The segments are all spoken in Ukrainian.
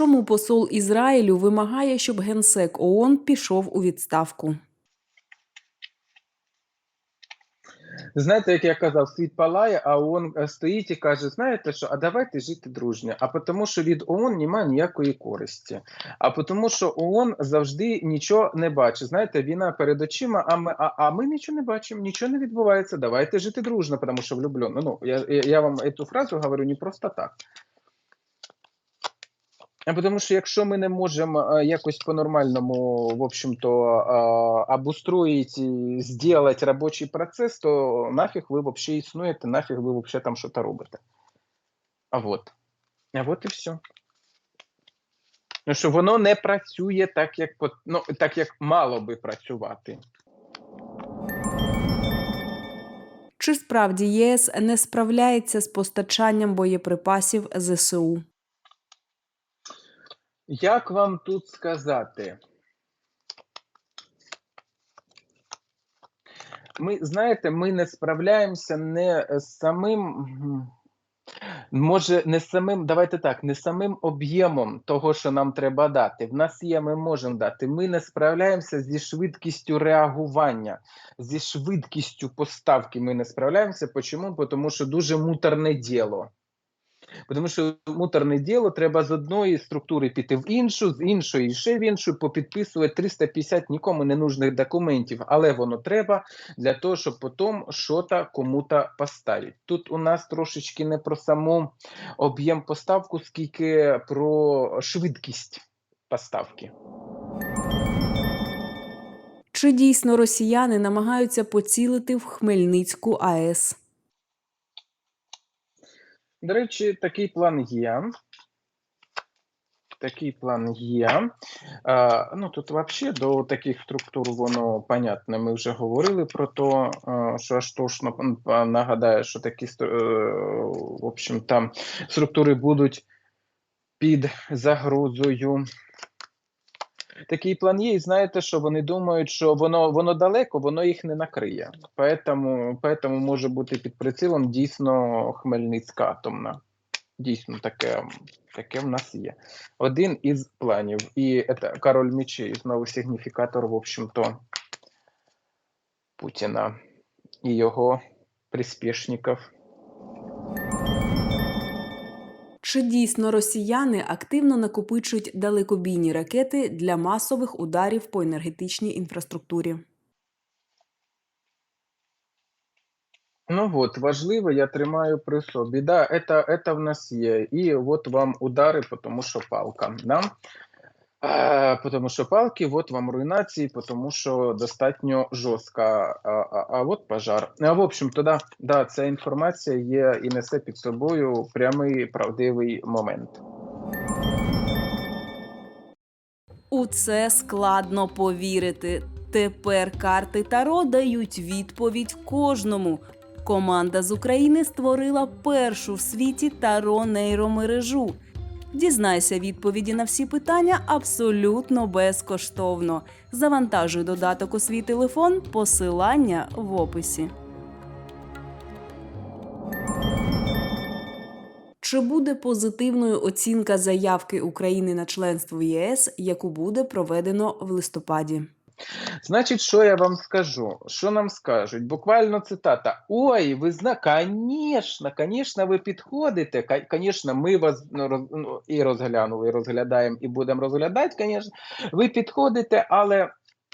Чому посол Ізраїлю вимагає, щоб генсек ООН пішов у відставку? Знаєте, як я казав, світ палає, а ООН е, стоїть і каже: знаєте що, а давайте жити дружньо. А тому, що від ООН немає ніякої користі. А тому, що ООН завжди нічого не бачить. Знаєте, війна перед очима, а ми, а, а ми нічого не бачимо, нічого не відбувається. Давайте жити дружно, тому що влюблено. Ну, я, я, я вам цю фразу говорю не просто так. А тому що якщо ми не можемо е, якось по-нормальному, в общем-то, е, обустроїть і зробити робочий процес, то нафіг ви взагалі існуєте, нафіг ви взагалі там щось робите. А от. А от і все. Ну, що воно не працює так, як, ну, так, як мало би працювати. Чи справді ЄС не справляється з постачанням боєприпасів ЗСУ? Як вам тут сказати? Ми, знаєте, ми не справляємося не з самим, може, не самим, давайте так, не самим об'ємом того, що нам треба дати. В нас є, ми можемо дати. Ми не справляємося зі швидкістю реагування, зі швидкістю поставки ми не справляємося. Почому? Тому що дуже муторне діло. Тому що муторне діло треба з одної структури піти в іншу, з іншої ще в іншу, попідписувати 350 нікому не нужних документів, але воно треба для того, щоб потім щось кому-то поставити. Тут у нас трошечки не про саму об'єм поставку, скільки про швидкість поставки. Чи дійсно росіяни намагаються поцілити в Хмельницьку АЕС? До речі, такий план є. Такий план є. А, ну тут взагалі до таких структур воно понятне. Ми вже говорили про те, що аж точно нагадаю, що такі е, в общем, там структури будуть під загрозою. Такий план є, і знаєте, що вони думають, що воно воно далеко, воно їх не накриє. Поэтому, поэтому може бути під прицілом дійсно Хмельницька атомна. Дійсно, таке, таке в нас є. Один із планів. І це король мечей, знову сигніфікатор, в общем-то, Путіна і його приспішників. Чи дійсно росіяни активно накопичують далекобійні ракети для масових ударів по енергетичній інфраструктурі? Ну от, важливо, я тримаю при собі. Да, это, это в нас є. І от вам удари, тому що палка. Да? Е, тому що палки, от вам руйнації, тому що достатньо жорстка. А, а, а от пожар. А, в общем-то, да, да, ця інформація є і несе під собою прямий правдивий момент. У це складно повірити. Тепер карти Таро дають відповідь кожному. Команда з України створила першу в світі Таро нейромережу. Дізнайся відповіді на всі питання абсолютно безкоштовно. Завантажуй додаток у свій телефон, посилання в описі. Чи буде позитивною оцінка заявки України на членство в ЄС, яку буде проведено в листопаді? Значить, що я вам скажу? Що нам скажуть? Буквально цитата. Ой, ви зна, конечно, конечно, ви підходите. Конечно, ми вас ну, ну, і розглянули, і розглядаємо, і будемо розглядати, конечно. Ви підходите, але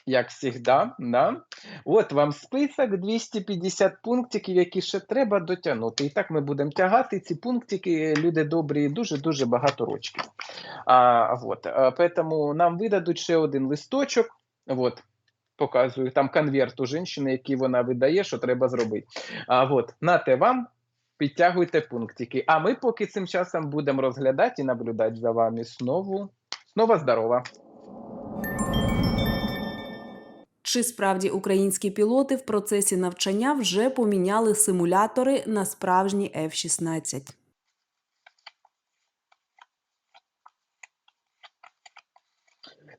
як завжди, да? от вам список 250 пунктиків, які ще треба дотягнути. І так ми будемо тягати ці пунктики, люди добрі, дуже-дуже багато рочків. А, вот. а, поэтому нам видадуть ще один листочок. От, показую там конверт у жінки, який вона видає, що треба зробити. А от, нате вам, підтягуйте пунктики. А ми поки цим часом будемо розглядати і наблюдати за вами знову. Знову здорова. Чи справді українські пілоти в процесі навчання вже поміняли симулятори на справжні F-16?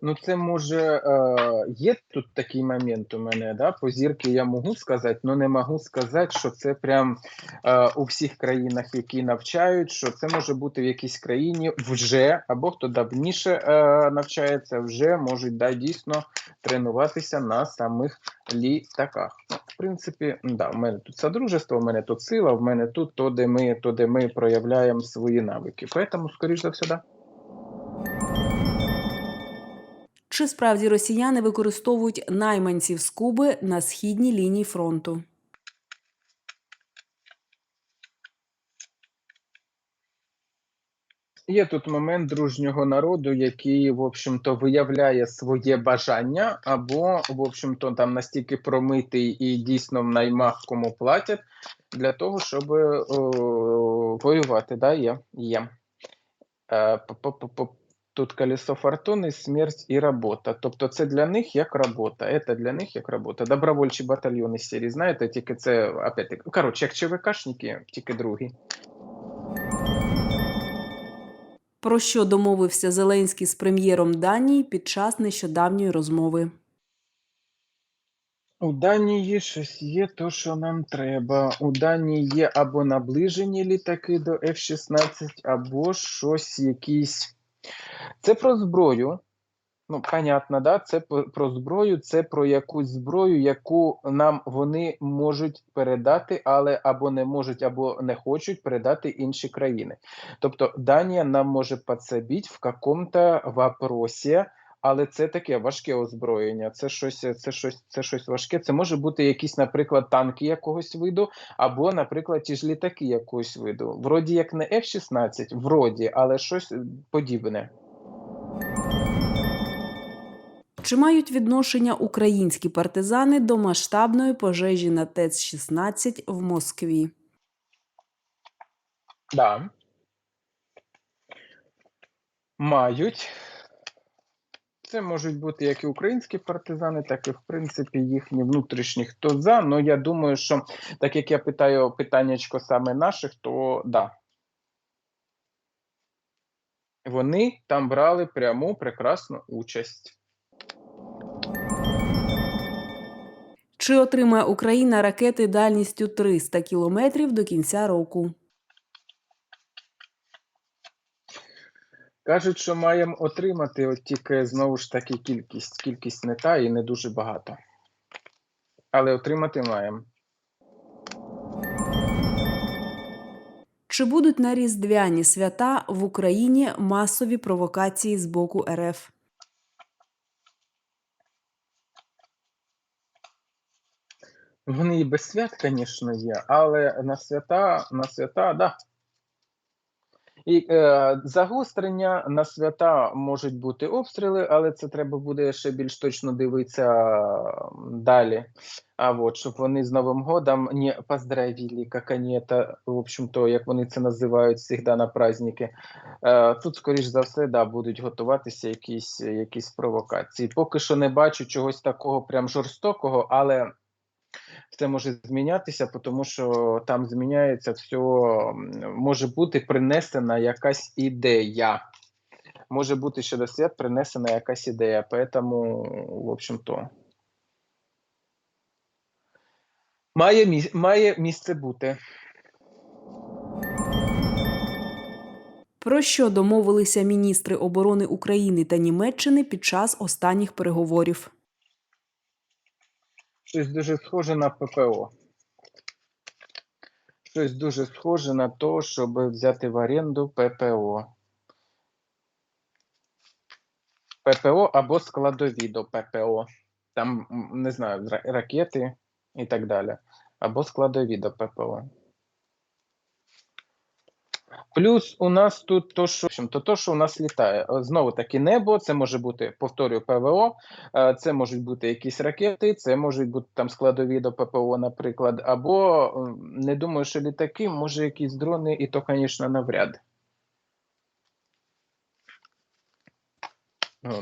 Ну, це може е, є тут такий момент у мене, да, по зірки я можу сказати, але не можу сказати, що це прям е, у всіх країнах, які навчають, що це може бути в якійсь країні вже, або хто давніше е, навчається, вже можуть да, дійсно тренуватися на самих літаках. Ну, в принципі, да, в мене тут содружество, в мене тут сила, в мене тут то, де ми, то, де ми проявляємо свої навики. Поэтому, скоріш за все, да. Чи справді росіяни використовують найманців з Куби на східній лінії фронту? Є тут момент дружнього народу, який, в общем-то, виявляє своє бажання, або, в общем-то, там настільки промитий і дійсно в наймах кому платять для того, щоб о, воювати. Да, є. є. Е. Тут колесо фортуни, смерть і робота. Тобто це для них як робота. Це для них як робота. Добровольчі батальйони з серії, знаєте, тільки це опять коротше, як ЧВКшники, тільки другі. Про що домовився Зеленський з прем'єром Данії під час нещодавньої розмови? У Данії щось є то, що нам треба. У Данії є або наближені літаки до F-16, або щось якісь. Це про зброю. Ну, понятно, да? Це про зброю, це про якусь зброю, яку нам вони можуть передати, але або не можуть, або не хочуть передати інші країни. Тобто Данія нам може підсобити в якому-то вопросі, але це таке важке озброєння. Це щось, це щось, це щось важке. Це може бути якісь, наприклад, танки якогось виду, або, наприклад, ті ж літаки якогось виду. Вроді як не F-16, вроді, але щось подібне. Чи мають відношення українські партизани до масштабної пожежі на ТЕЦ-16 в Москві? Да. Мають. Це можуть бути як і українські партизани, так і, в принципі, їхні внутрішні хто за. Ну, я думаю, що так як я питаю питаннячко саме наших, то да. Вони там брали пряму прекрасну участь. Чи отримає Україна ракети дальністю 300 кілометрів до кінця року? Кажуть, що маємо отримати, от тільки знову ж таки кількість. Кількість не та і не дуже багато. Але отримати маємо. Чи будуть на різдвяні свята в Україні масові провокації з боку РФ? Вони і без свят, звісно, є, але на свята, на свята, да. І е, загострення на свята можуть бути обстріли, але це треба буде ще більш точно дивитися далі. А от щоб вони з Новим годом не поздравили, як вони це, в общем-то, як вони це називають завжди на праздники. Е, тут, скоріш за все, да, будуть готуватися якісь, якісь провокації. Поки що не бачу чогось такого прям жорстокого, але все може змінятися, тому що там зміняється все, може бути принесена якась ідея. Може бути ще до свят принесена якась ідея. Поэтому, в общем-то, має, міс- має місце бути. Про що домовилися міністри оборони України та Німеччини під час останніх переговорів? Щось дуже схоже на ППО. Щось дуже схоже на те, щоб взяти в оренду ППО. ППО або складові до ППО. Там, не знаю, ракети і так далі. Або складові до ППО. Плюс у нас тут то, що, в общем, то, то, що у нас літає. Е, Знову таки небо, це може бути, повторюю, ПВО, е, це можуть бути якісь ракети, це можуть бути там складові до ППО, наприклад, або е, не думаю, що літаки, може якісь дрони, і то, звісно, навряд.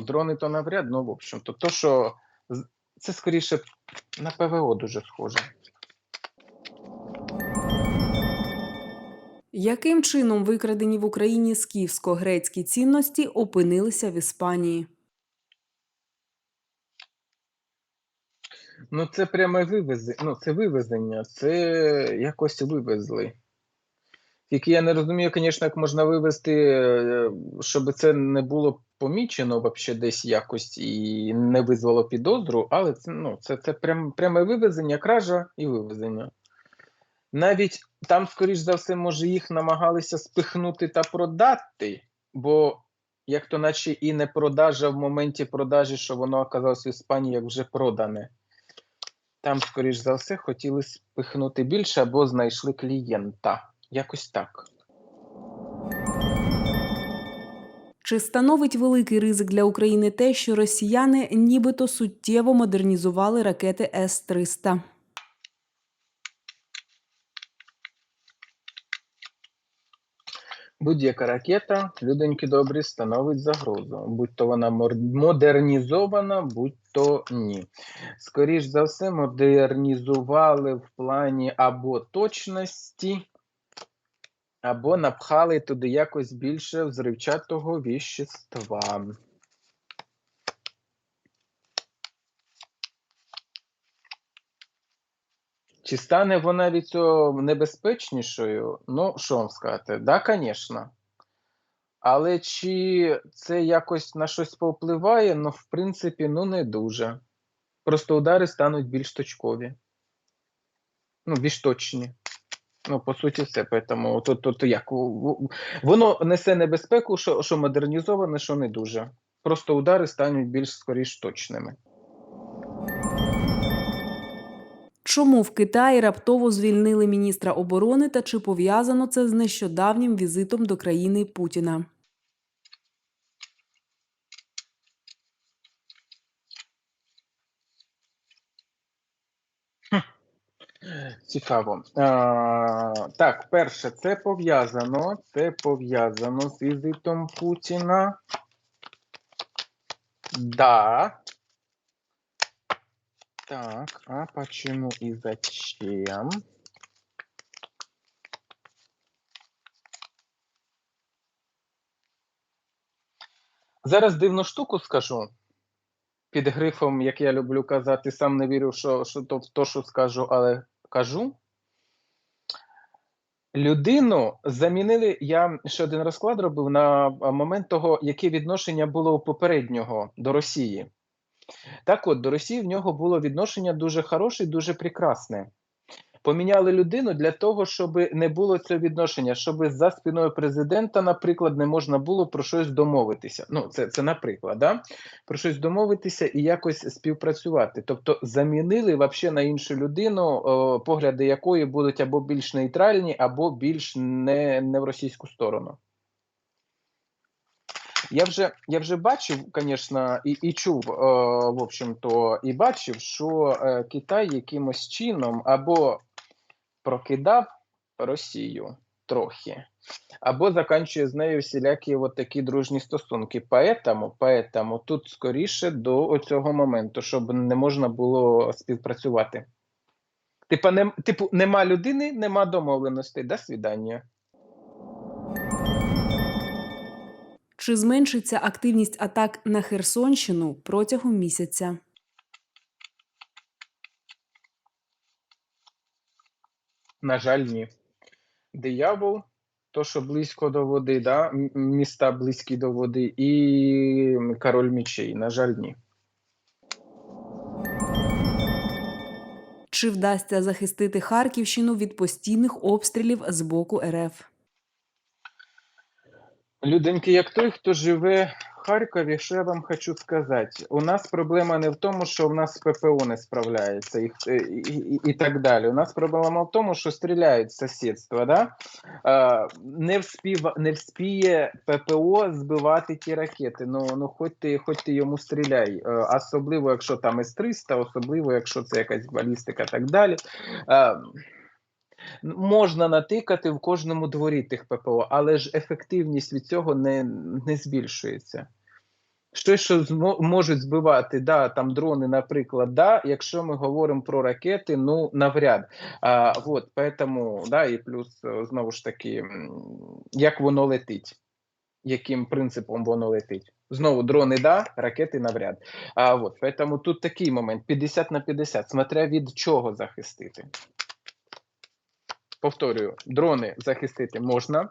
Дрони то навряд, ну, в общем, то, то що це скоріше на ПВО дуже схоже. Яким чином викрадені в Україні скіфсько-грецькі цінності опинилися в Іспанії? Ну, це пряме вивезення. Ну, це вивезення, це якось вивезли. Тільки я не розумію, звісно, як можна вивезти, е, щоб це не було помічено взагалі десь якось і не визвало підозру, але це ну, це, це прям, пряме вивезення, кража і вивезення. Навіть там, скоріш за все, може, їх намагалися спихнути та продати, бо як то наче і не продажа в моменті продажі, що воно оказалось в Іспанії як вже продане. Там, скоріш за все, хотіли спихнути більше або знайшли клієнта. Якось так. Чи становить великий ризик для України те, що росіяни нібито суттєво модернізували ракети С-300? Будь-яка ракета, люденькі добрі, становить загрозу. Будь то вона модернізована, будь то ні. Скоріш за все, модернізували в плані або точності, або напхали туди якось більше взривчатого віщества. Чи стане вона від цього небезпечнішою? Ну, що вам сказати? Да, звісно. Але чи це якось на щось повпливає? Ну, в принципі, ну не дуже. Просто удари стануть більш точкові. Ну, більш точні. Ну, по суті, все. Поэтому то, то, то як? Воно несе небезпеку, що, що модернізоване, що не дуже. Просто удари стануть більш скоріш точними. Чому в Китаї раптово звільнили міністра оборони та чи пов'язано це з нещодавнім візитом до країни Путіна? Цікаво. А, так, перше, це пов'язано. Це пов'язано з візитом Путіна. Да. Так, а почему и зачем? Зараз дивну штуку скажу. Під грифом, як я люблю казати, сам не вірю, що, що то то, що скажу, але кажу. Людину замінили. Я ще один розклад робив на момент того, яке відношення було у попереднього до Росії. Так от, до Росії в нього було відношення дуже хороше, дуже прекрасне. Поміняли людину для того, щоб не було цього відношення, щоб за спиною президента, наприклад, не можна було про щось домовитися. Ну, це, це наприклад, да? про щось домовитися і якось співпрацювати. Тобто замінили вообще на іншу людину, погляди якої будуть або більш нейтральні, або більш не, не в російську сторону. Я вже, я вже бачив, звісно, і, і чув, е, в общем-то, і бачив, що е, Китай якимось чином або прокидав Росію трохи, або заканчує з нею всілякі от такі дружні стосунки. Поэтому, поэтому тут скоріше до цього моменту, щоб не можна було співпрацювати. Типа, не, типу, нема людини, нема домовленостей. До свидання. Чи зменшиться активність атак на Херсонщину протягом місяця? На жаль, ні. Диявол, то, що близько до води, да? міста близькі до води, і король мечей. На жаль, ні. Чи вдасться захистити Харківщину від постійних обстрілів з боку РФ? Люденьки, як той, хто живе в Харкові, що я вам хочу сказати? У нас проблема не в тому, що в нас ППО не справляється і, і, і, і так далі. У нас проблема в тому, що стріляють з сусідства. Да? А, не, вспів, не вспіє ППО збивати ті ракети. Ну, ну хоч, ти, хоч ти йому стріляй. А, особливо, якщо там С-300, особливо, якщо це якась балістика і так далі. А, Можна натикати в кожному дворі тих ППО, але ж ефективність від цього не, не збільшується. Щось, що можуть збивати, да, там дрони, наприклад, да, якщо ми говоримо про ракети, ну навряд. А, вот, поэтому, да, і плюс, е, знову ж таки, як воно летить, яким принципом воно летить. Знову дрони да, ракети навряд. А от, поэтому тут такий момент 50 на 50, смотря від чого захистити. Повторюю, дрони захистити можна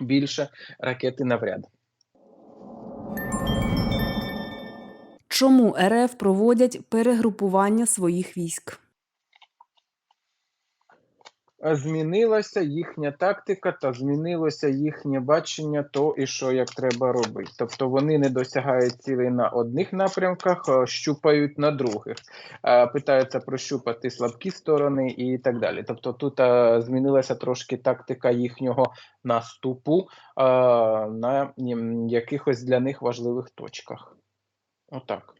більше, ракети навряд. Чому РФ проводять перегрупування своїх військ? Змінилася їхня тактика та змінилося їхнє бачення то і що як треба робити. Тобто вони не досягають цілей на одних напрямках, щупають на других, питаються прощупати слабкі сторони і так далі. Тобто тут змінилася трошки тактика їхнього наступу на якихось для них важливих точках. Отак.